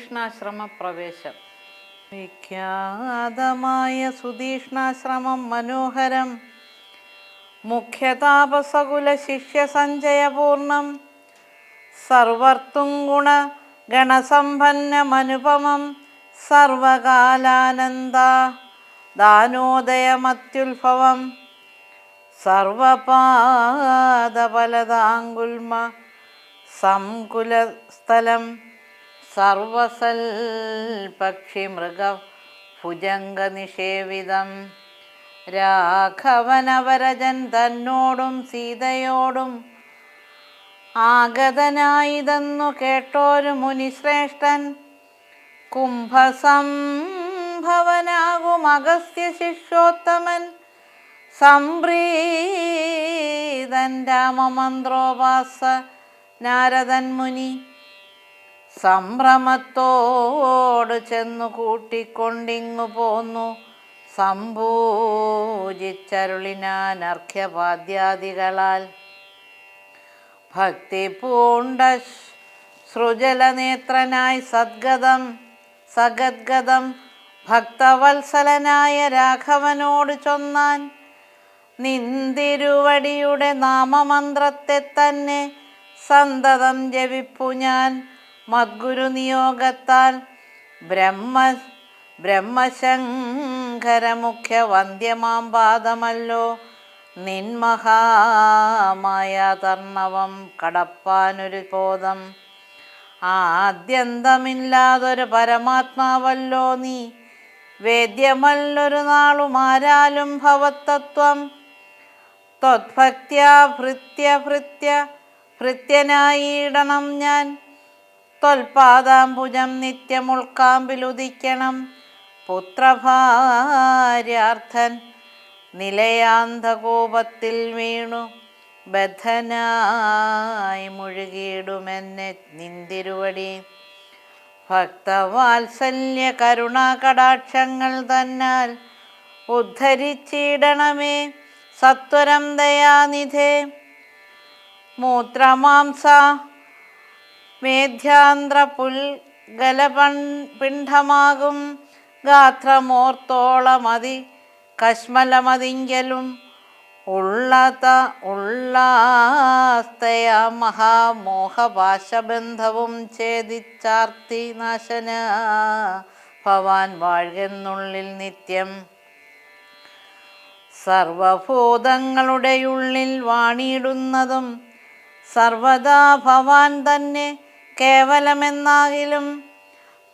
സുധീഷ്ണാശ്രമ പ്രവേശം വിഖ്യാതമായ സുധീഷ്ണാശ്രമം മനോഹരം. മുഖ്യതാപസകുല ശിഷ്യസഞ്ചയപൂർണം സർവർത്തും ഗുണ ഗണസമ്പന്നമനുപമം സർവകാലാനന്ദ ദാനോദയമത്യുത്ഭവം. സർവപാദഫലതാങ്കുൽമ സംകുലസ്ഥലം. സർവസൽ പക്ഷി മൃഗ ഭുജംഗനിഷേവിതം രാഘവനവരജൻ തന്നോടും സീതയോടും ആഗതനായിതെന്നു കേട്ടോരു മുനിശ്രേഷ്ഠൻ. കുംഭസംഭവനാകും അഗസ്ത്യ ശിഷ്യോത്തമൻ സംപ്രീതൻ രാമമന്ത്രോപാസ നാരദൻ മുനി സംഭ്രമത്തോട് ചെന്നു കൂട്ടിക്കൊണ്ടിങ്ങു പോന്നു. സംഭൂജിച്ചരുളിനാൻ അർഘ്യപാദ്യാദികളാൽ. ഭക്തി പൂണ്ട സൃജലനേത്രനായി സദ്ഗതം സഗദ്ഗതം ഭക്തവത്സലനായ രാഘവനോട് ചൊന്നാൻ. നിന്തിരുവടിയുടെ നാമമന്ത്രത്തെ തന്നെ സന്തതം ജപിപ്പു ഞാൻ. മദ്ഗുരു നിയോഗത്താൽ ബ്രഹ്മ ബ്രഹ്മശങ്കരമുഖ്യ വന്ദ്യമാം പാദമല്ലോ നിന്മഹാമായ തർണവം കടപ്പാനൊരു ബോധം ആദ്യന്തമില്ലാതൊരു പരമാത്മാവല്ലോ നീ. വേദ്യമല്ലൊരു നാളും ആരാലും ഭവത്തത്വം. ത്വത്ഭക്ത്യാ ഭൃത്യ ഭൃത്യ ഭൃത്യനായിടണം ഞാൻ. ത്വൽപാദാംബുജം നിത്യമുൾക്കാമ്പിലുദിക്കണം പുത്രഭാര്യാർത്ഥൻ നിലയാന്തകോപത്തിൽ വീണു. ബദ്ധനായി മുഴുകിയിടുമെന്നെ നിന്തിരുവടി. ഭക്തവാത്സല്യ കരുണാകടാക്ഷങ്ങൾ തന്നാൽ ഉദ്ധരിച്ചിടണമേ സത്വരം ദയാനിധേ. മൂത്രമാംസ മേധ്യാന്ധ്ര പുൽഗലപൺ പിണ്ഡമാകും ഗാത്രമോർത്തോളമതി കശ്മലമതിങ്കലും ഉള്ളത ഉള്ളാസ്തയ മഹാമോഹപാശബന്ധവും ഛേദിച്ചാർത്തി നാശന. ഭവാൻ വാഴ്കെന്നുള്ളിൽ നിത്യം സർവഭൂതങ്ങളുടെ ഉള്ളിൽ വാണിയിടുന്നതും സർവദാ ഭവാൻ തന്നെ കേവലമെന്നാകിലും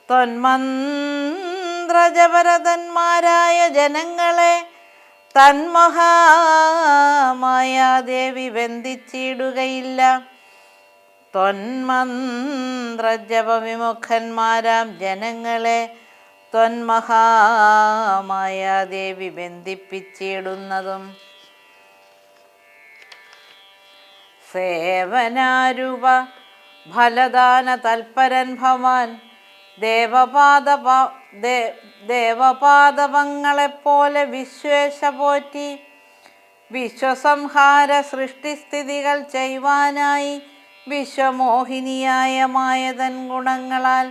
തൊന്മന്ത്രജപരതന്മാരായ ജനങ്ങളെ തന്മഹാമായ ദേവി ബന്ധിച്ചിടുകയില്ല. തൊന്മന്ത്രജപവിമുഖന്മാരാം ജനങ്ങളെ ത്വന്മഹാമായ ദേവി ബന്ധിപ്പിച്ചിടുന്നതും സേവനാരൂപ ഫലദാന തൽപരൻ ഭവാൻ. ദേവപാദ ദേവപാദവങ്ങളെപ്പോലെ വിശ്വേശ പോറ്റി വിശ്വസംഹാര സൃഷ്ടിസ്ഥിതികൾ ചെയ്യുവാനായി വിശ്വമോഹിനിയായ മായതൻ ഗുണങ്ങളാൽ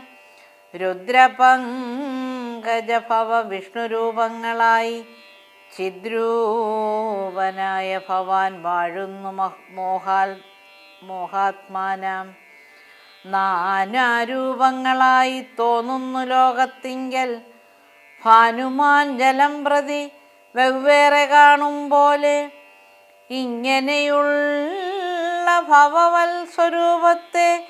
രുദ്രപങ്കജഭവ വിഷ്ണുരൂപങ്ങളായി ചിദ്രൂപനായ ഭവാൻ വാഴുന്നു മോഹാൽ മോഹാത്മാനാം. നാനാരൂപങ്ങളായി തോന്നുന്നു ലോകത്തിങ്കൽ. ഭാനുമാൻ ജലം പ്രതി വെവ്വേറെ കാണും പോലെ ഇങ്ങനെയുള്ള ഭവവൽ സ്വരൂപത്തെ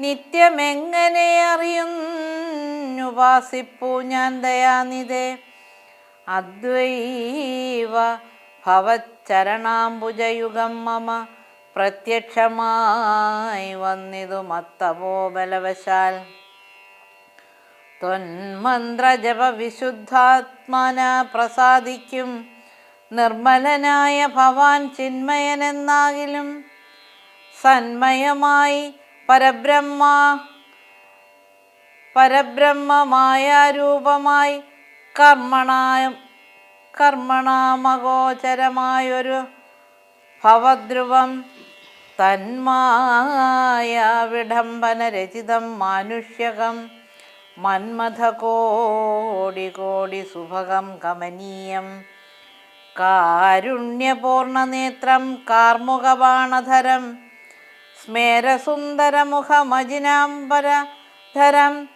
നിത്യമെങ്ങനെ അറിയുന്നുപാസിപ്പൂ ഞാൻ ദയാനിതേ അദ്വൈവ ഭവച്ചരണാംബുജയുഗം മമ പ്രത്യക്ഷമായി വന്നിതു മത്തവോ ബലവശാൽ തൊന്മന്ത്രജപ വിശുദ്ധാത്മന പ്രസാദിക്കും. നിർമ്മലനായ ഭവാൻ ചിന്മയനെന്നാകിലും സന്മയമായി പരബ്രഹ്മ പരബ്രഹ്മമായ രൂപമായി കർമ്മണായ കർമ്മണാമഗോചരമായൊരു ഭവദ്രുവം തന്മായ വിഡംബന രചിതം മാനുഷ്യകം. മന്മഥ കോടി സുഭകം കമനീയം. കാരുണ്യപൂർണനേത്രം കാർമുകബാണധരം. സ്മേരസുന്ദരമുഖമജിനാംബരധരം.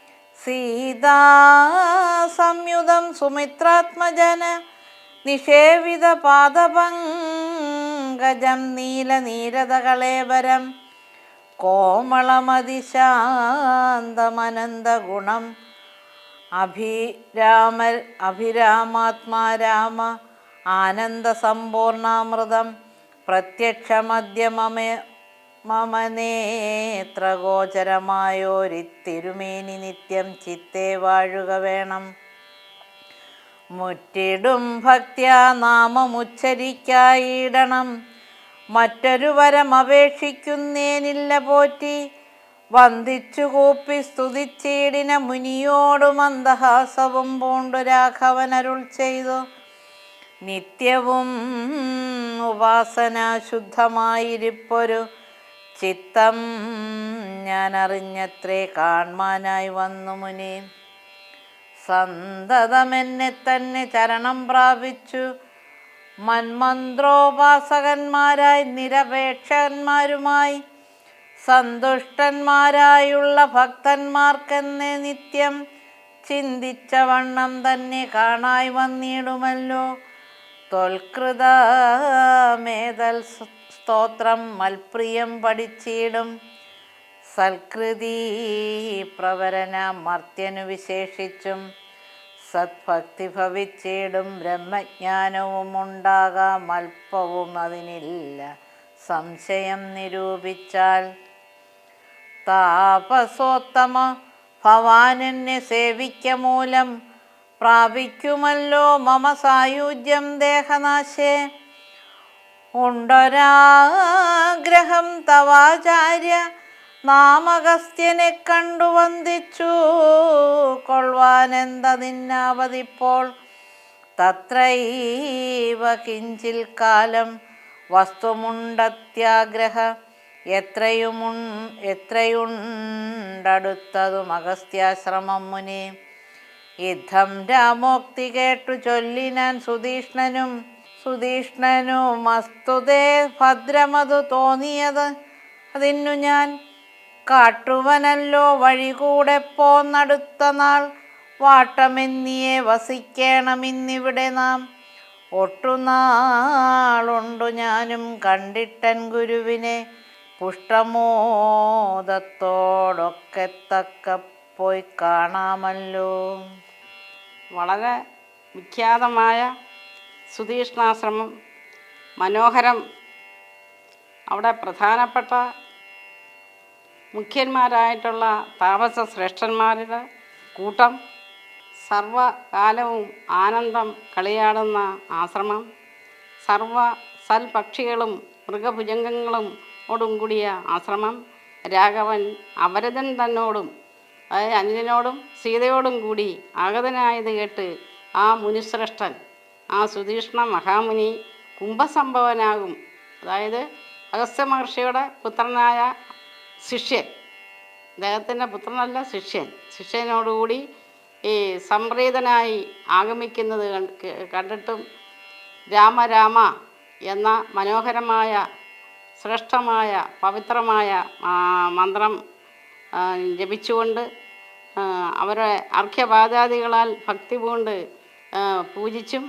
സീതാസംയുതം സുമിത്രാത്മജന നിഷേവിത പാദപങ്കജം നീലനീരതകളേവരം കോമളമതിശാന്തമനന്തഗുണം. അഭിരാമ അഭിരാമാത്മാ രാമ ആനന്ദസമ്പൂർണാമൃതം. പ്രത്യക്ഷമദ്യമമേ മമ മമനേത്രഗോചരമായോരിത്തിരുമേനി നിത്യം ചിത്തേ വാഴുക വേണം. മുറ്റിടും ഭക്ത്യാ നാമമുച്ചരിക്കായിടണം മറ്റൊരു വരം അപേക്ഷിക്കുന്നേനില്ല പോറ്റി. വന്ദിച്ചു കൂപ്പി സ്തുതിച്ചീടിന മുനിയോടു മന്ദഹാസവും പൂണ്ടു രാഘവനരുൾ ചെയ്തു. നിത്യവും ഉപാസന ശുദ്ധമായിരിപ്പൊരു ചിത്തം ഞാൻ അറിഞ്ഞത്രേ കാണാനായി വന്നു മുനി. സന്തതമെന്നെ തന്നെ ചരണം പ്രാപിച്ചു. മന്മന്ത്രോപാസകന്മാരായി നിരപേക്ഷന്മാരുമായി സന്തുഷ്ടന്മാരായുള്ള ഭക്തന്മാർക്കെന്നെ നിത്യം ചിന്തിച്ച വണ്ണം തന്നെ കാണായി വന്നിടുമല്ലോ. തൊൽകൃതമേതൽ സ്തോത്രം മൽപ്രിയം പഠിച്ചിടും. സൽകൃതി പ്രവരന മർത്യനു വിശേഷിച്ചും സത്ഭക്തി ഭവിച്ചിടും ബ്രഹ്മജ്ഞാനവും ഉണ്ടാകാം അല്പവും അതിനില്ല. സംശയം നിരൂപിച്ചാൽ താപസോത്തമ ഭവാനെന്നെ സേവിക്ക മൂലം പ്രാപിക്കുമല്ലോ മമ സായുജ്യം ദേഹനാശേ. ഉണ്ടൊരാഗ്രഹം തവാചാര്യ നാമഗസ്ത്യനെ കണ്ടു വന്ദിച്ചു. കൊള്ളുവാനെന്തതിന്നാവതിപ്പോൾ തത്രൈവ കിഞ്ചിൽ കാലം വസ്തുമുണ്ടത്യാഗ്രഹ. എത്രയുമുൺ എത്രയുണ്ടടുത്തതും അഗസ്ത്യാശ്രമം മുനി. യുദ്ധം രാമോക്തി കേട്ടു ചൊല്ലിനാൻ സുധീഷ്ണനും. സുധീഷ്ണനും അസ്തുതേ ഭദ്രമതു തോന്നിയത്. അതിന്നു ഞാൻ കാട്ടുവനല്ലോ വഴി കൂടെ പോന്നടുത്ത നാൾ. വാട്ടമെന്നിയെ വസിക്കണമിന്നിവിടെ നാം. ഒട്ടുനാളുണ്ടു ഞാനും കണ്ടിട്ടൻ ഗുരുവിനെ. പുഷ്ടമോദത്തോടൊക്കെ തക്ക പോയി കാണാമല്ലോ. വളരെ വിഖ്യാതമായ സുധീഷ്ണാശ്രമം മനോഹരം. അവിടെ പ്രധാനപ്പെട്ട മുഖ്യന്മാരായിട്ടുള്ള താമസ ശ്രേഷ്ഠന്മാരുടെ കൂട്ടം സർവകാലവും ആനന്ദം കളിയാടുന്ന ആശ്രമം സർവ സൽപക്ഷികളും മൃഗഭുജംഗങ്ങളും ഓടും കൂടിയ ആശ്രമം രാഘവൻ അവരതൻ തന്നോടും അതായത് അനുജനോടും സീതയോടും കൂടി ആഗതനായത് കേട്ട് ആ മുനിശ്രേഷ്ഠൻ ആ സുധീഷ്ണ മഹാമുനി കുംഭസംഭവനാകും. അതായത് അഗസ്ത്യ മഹർഷിയുടെ പുത്രനായ ശിഷ്യൻ. അദ്ദേഹത്തിന്റെ പുത്രനല്ല ശിഷ്യൻ. ശിഷ്യനോടുകൂടി ഈ സംപ്രീതനായി ആഗമിക്കുന്നത് കണ്ടിട്ടും രാമ രാമ എന്ന മനോഹരമായ ശ്രേഷ്ഠമായ പവിത്രമായ മന്ത്രം ജപിച്ചുകൊണ്ട് അവരെ അർഘ്യപാദാദികളാൽ ഭക്തി പൂണ്ട് പൂജിച്ചും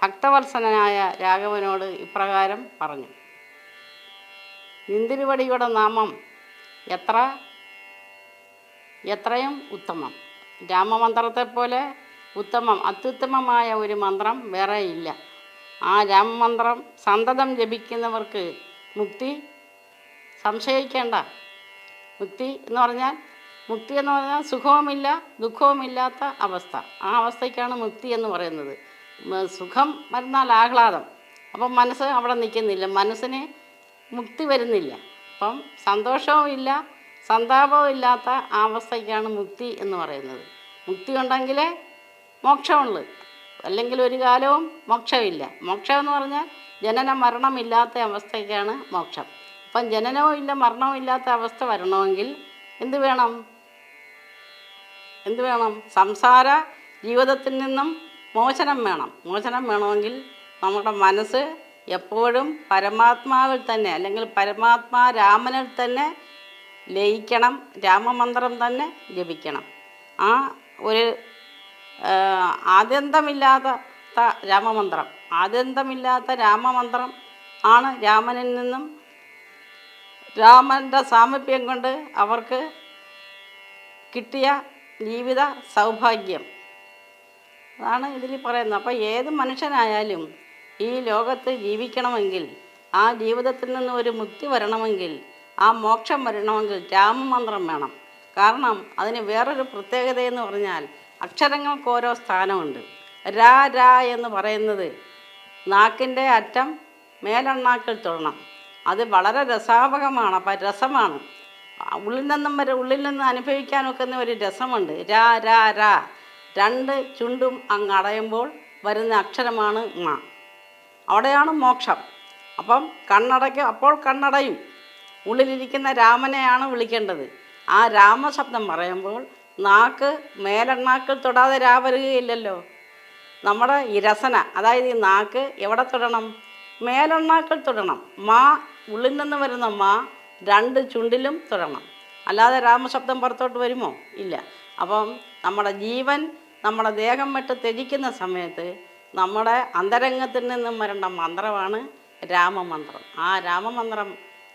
ഭക്തവത്സനായ രാഘവനോട് ഇപ്രകാരം പറഞ്ഞു. നിന്തിരുവടിയുടെ നാമം എത്ര? എത്രയും ഉത്തമം. രാമമന്ത്രത്തെപ്പോലെ ഉത്തമം അത്യുത്തമമായ ഒരു മന്ത്രം വേറെയില്ല ആ രാമമന്ത്രം സന്തതം ജപിക്കുന്നവർക്ക് മുക്തി സംശയിക്കേണ്ട. മുക്തി എന്ന് പറഞ്ഞാൽ മുക്തി എന്ന് പറഞ്ഞാൽ സുഖവുമില്ല ദുഃഖവുമില്ലാത്ത അവസ്ഥ. ആ അവസ്ഥയ്ക്കാണ് മുക്തി എന്ന് പറയുന്നത്. സുഖം വരുന്നാൽ ആഹ്ലാദം. അപ്പം മനസ്സ് അവിടെ നിൽക്കുന്നില്ല. മനസ്സിന് മുക്തി വരുന്നില്ല. അപ്പം സന്തോഷവും ഇല്ല സന്താപവും ഇല്ലാത്ത അവസ്ഥയ്ക്കാണ് മുക്തി എന്ന് പറയുന്നത്. മുക്തി ഉണ്ടെങ്കിലേ മോക്ഷമുള്ളൂ. അല്ലെങ്കിൽ ഒരു കാലവും മോക്ഷമില്ല. മോക്ഷം എന്ന് പറഞ്ഞാൽ ജനന മരണമില്ലാത്ത അവസ്ഥയ്ക്കാണ് മോക്ഷം. അപ്പം ജനനവും ഇല്ല മരണവും ഇല്ലാത്ത അവസ്ഥ വരണമെങ്കിൽ എന്ത് വേണം? എന്ത് വേണം? സംസാര ജീവിതത്തിൽ നിന്നും മോചനം വേണം. മോചനം വേണമെങ്കിൽ നമ്മുടെ മനസ്സ് എപ്പോഴും പരമാത്മാവിൽ തന്നെ അല്ലെങ്കിൽ പരമാത്മാ രാമനിൽ തന്നെ ലയിക്കണം രാമമന്ത്രം തന്നെ ജപിക്കണം ആ ഒരു ആദ്യന്തമില്ലാത്ത രാമമന്ത്രം ആദ്യന്തമില്ലാത്ത രാമമന്ത്രം ആണ് രാമനിൽ നിന്നും രാമന്റെ സാമീപ്യം കൊണ്ട് അവർക്ക് കിട്ടിയ ജീവിത സൗഭാഗ്യം. അതാണ് ഇതിൽ പറയുന്നത്. അപ്പോൾ ഏത് മനുഷ്യനായാലും ഈ ലോകത്ത് ജീവിക്കണമെങ്കിൽ ആ ജീവിതത്തിൽ നിന്ന് ഒരു മുക്തി വരണമെങ്കിൽ ആ മോക്ഷം വരണമെങ്കിൽ രാമമന്ത്രം വേണം. കാരണം അതിന് വേറൊരു പ്രത്യേകത എന്ന് പറഞ്ഞാൽ അക്ഷരങ്ങൾക്ക് ഓരോ സ്ഥാനമുണ്ട്. രാ രാ എന്ന് പറയുന്നത് നാക്കിന്റെ അറ്റം മേലെണ്ണാക്കിൽ തൊടണം. അത് വളരെ രസാപകമാണ് അപ്പം രസമാണ്. ഉള്ളിൽ നിന്നും വരെ ഉള്ളിൽ നിന്ന് അനുഭവിക്കാൻ ഒക്കുന്ന ഒരു രസമുണ്ട്. രാ രാ രാ. രണ്ട് ചുണ്ടും അങ്ങ് അടയുമ്പോൾ വരുന്ന അക്ഷരമാണ് മ അവിടെയാണ് മോക്ഷം. അപ്പം കണ്ണടയ്ക്കും അപ്പോൾ കണ്ണടയും. ഉള്ളിലിരിക്കുന്ന രാമനെയാണ് വിളിക്കേണ്ടത്. ആ രാമശബ്ദം പറയുമ്പോൾ നാക്ക് മേലെണ്ണാക്കിൽ തൊടാതെ രാ വരികയില്ലല്ലോ. നമ്മുടെ ഈ രസന അതായത് ഈ നാക്ക് എവിടെ തൊടണം? മേലെണ്ണാക്കിൽ തൊടണം. മാ ഉള്ളിൽ നിന്ന് വരുന്ന മാ രണ്ട് ചുണ്ടിലും തൊടണം. അല്ലാതെ രാമശബ്ദം പുറത്തോട്ട് വരുമോ? ഇല്ല. അപ്പം നമ്മുടെ ജീവൻ നമ്മുടെ ദേഹം വിട്ട് ത്യജിക്കുന്ന സമയത്ത് നമ്മുടെ അന്തരംഗത്തിൽ നിന്നും വരേണ്ട മന്ത്രമാണ് രാമമന്ത്രം. ആ രാമമന്ത്രം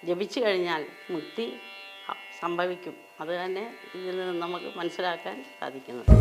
ജപിച്ചു കഴിഞ്ഞാൽ മുക്തി സംഭവിക്കും. അത് തന്നെ ഇതിൽ നിന്ന് നമുക്ക് മനസ്സിലാക്കാൻ സാധിക്കുന്നത്